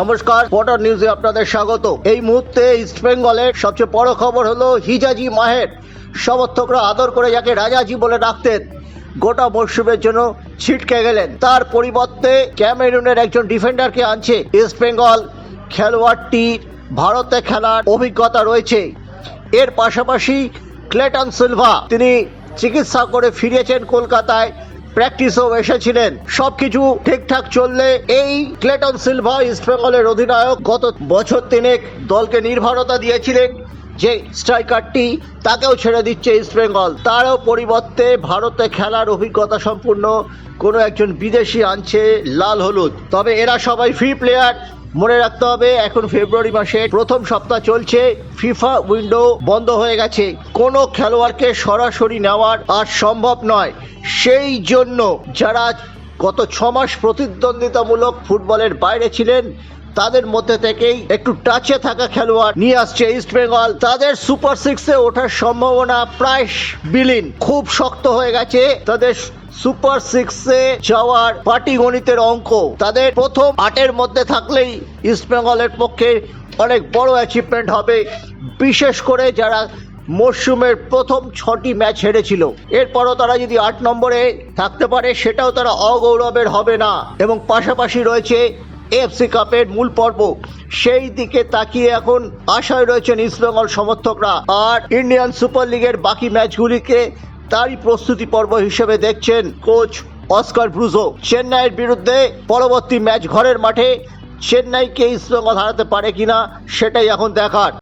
নমস্কার পটার নিউজে আপনাদের স্বাগত। এই মুহূর্তে ইস্ট বেঙ্গলের সবচেয়ে বড় খবর হলো হিজাজি মাহের। সমর্থকরা আদর করে যাকে রাজাজি বলে ডাকতেন, গোটা মরশুমের জন্য ছিটকে গেলেন। তার পরিবর্তে ক্যামেরুনের একজন ডিফেন্ডারকে আনছে ইস্ট বেঙ্গল খেলোয়াড়টির ভারতে খেলার অভিজ্ঞতা রয়েছে। এর পাশাপাশি ক্লেটন সিলভা তিনি চিকিৎসা করে ফিরেছেন কলকাতায়। প্র্যাকটিসও এসেছিলেন। সবকিছু ঠিকঠাক চললে এই ক্লেটন সিলভা ইস্টবেঙ্গলের অধিনায়ক গত বছর তিনেক দলকে নির্ভরতা দিয়েছিলেন যে স্ট্রাইকারটি তাকেও ছেড়ে দিচ্ছে ইস্টবেঙ্গল তারও পরিবর্তে ভারতে খেলার অভিজ্ঞতা সম্পূর্ণ কোনো একজন বিদেশি আনছে লাল হলুদ। তবে এরা সবাই ফ্রি প্লেয়ার। মনে রাখতে হবে, এখন ফেব্রুয়ারি মাসে প্রথম সপ্তাহ চলছে। ফিফা উইন্ডো বন্ধ হয়ে গেছে। কোনো খেলোয়াড়কে সরাসরি নেওয়ার আর সম্ভব নয়। সেই জন্য যারা গত ছ মাস প্রতিদ্বন্দ্বিতামূলক ফুটবলের বাইরে ছিলেন, তাদের মধ্যে থেকেই একটু টাচে থাকা খেলোয়াড় নিয়ে আসছে ইস্ট বেঙ্গল তাদের সুপার সিক্সে ওঠার সম্ভাবনা প্রায় বিলীন। খুব শক্ত হয়ে গেছে তাদের সুপার সিক্সে যাওয়ার পাটি গণিতের অঙ্ক। তাদের প্রথম আটের মধ্যে থাকলেই ইস্ট বেঙ্গলের পক্ষে অনেক বড় অ্যাচিভমেন্ট হবে। বিশেষ করে যারা মরশুমের প্রথম ছটি ম্যাচ হেরেছিল। এরপরও তারা যদি আট নম্বরে থাকতে পারে, সেটাও তারা অগৌরবের হবে না। এবং পাশাপাশি রয়েছে এফসি কাপের মূল পর্ব। সেই দিকে তাকিয়ে এখন আশায় রয়েছেন ইস্টবেঙ্গল সমর্থকরা। আর ইন্ডিয়ান সুপার লিগের বাকি ম্যাচগুলিকে তারই প্রস্তুতি পর্ব হিসেবে দেখছেন কোচ অস্কার ব্রুজো। চেন্নাইয়ের বিরুদ্ধে পরবর্তী ম্যাচ ঘরের মাঠে চেন্নাইকে ইস্টবেঙ্গল হারাতে পারে কিনা, সেটাই এখন দেখার।